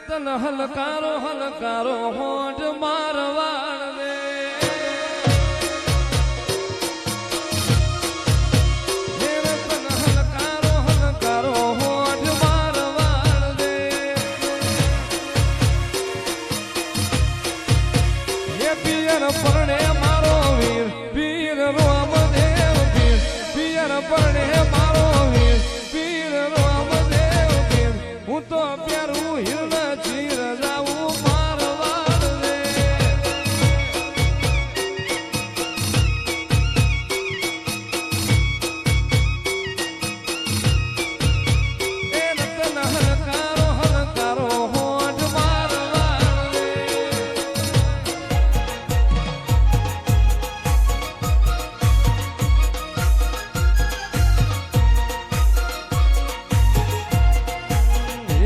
રતન હલકારો હલકારો હોઠ મારવાડ રે. પરણે મારો વીર વીર રોમદેવ વીર પિયર પરણે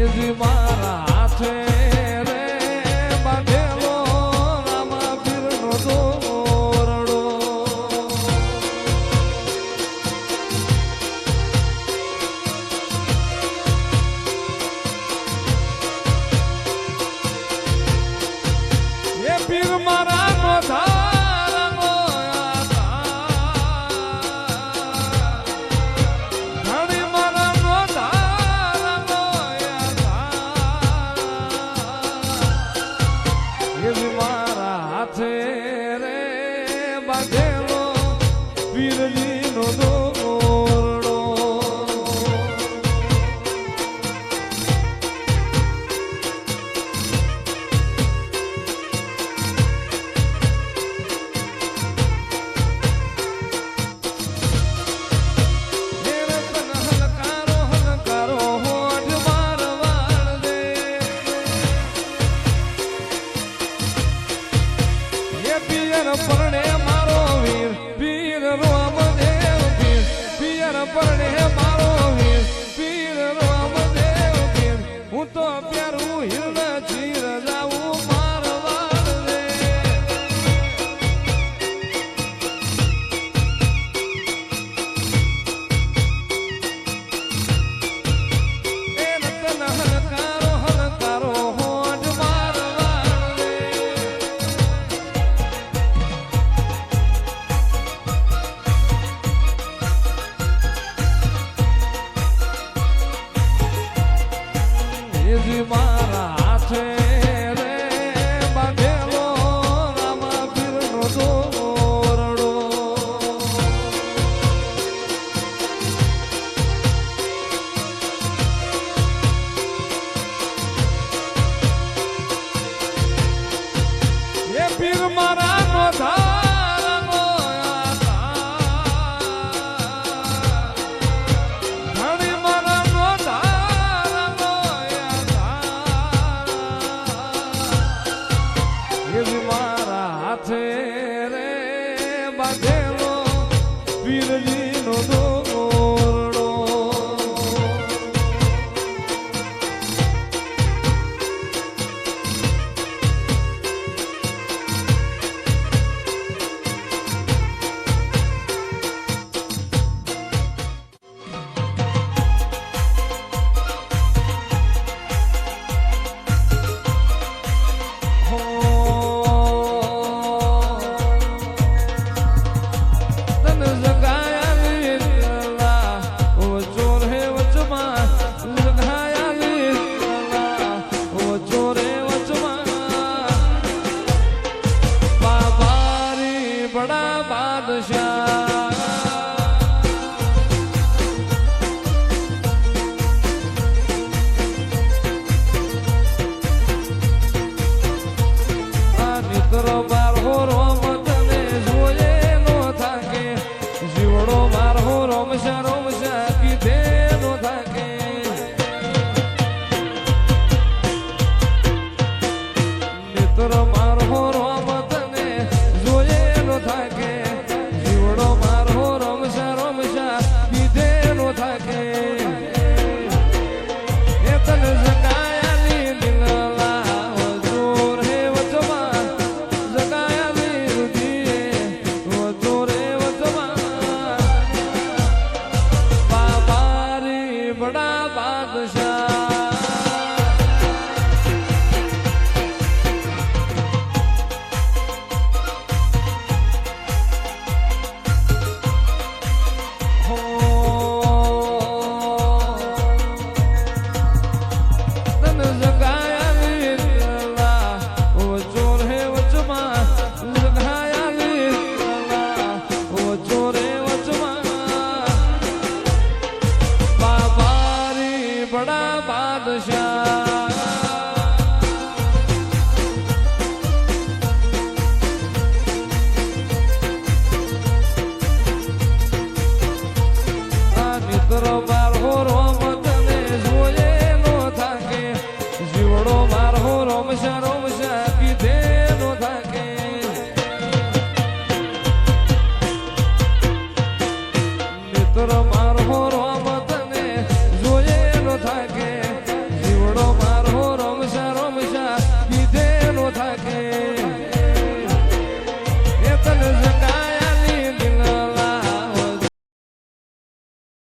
demais. જી મારા વડા બાદશાહ. બાદશાહ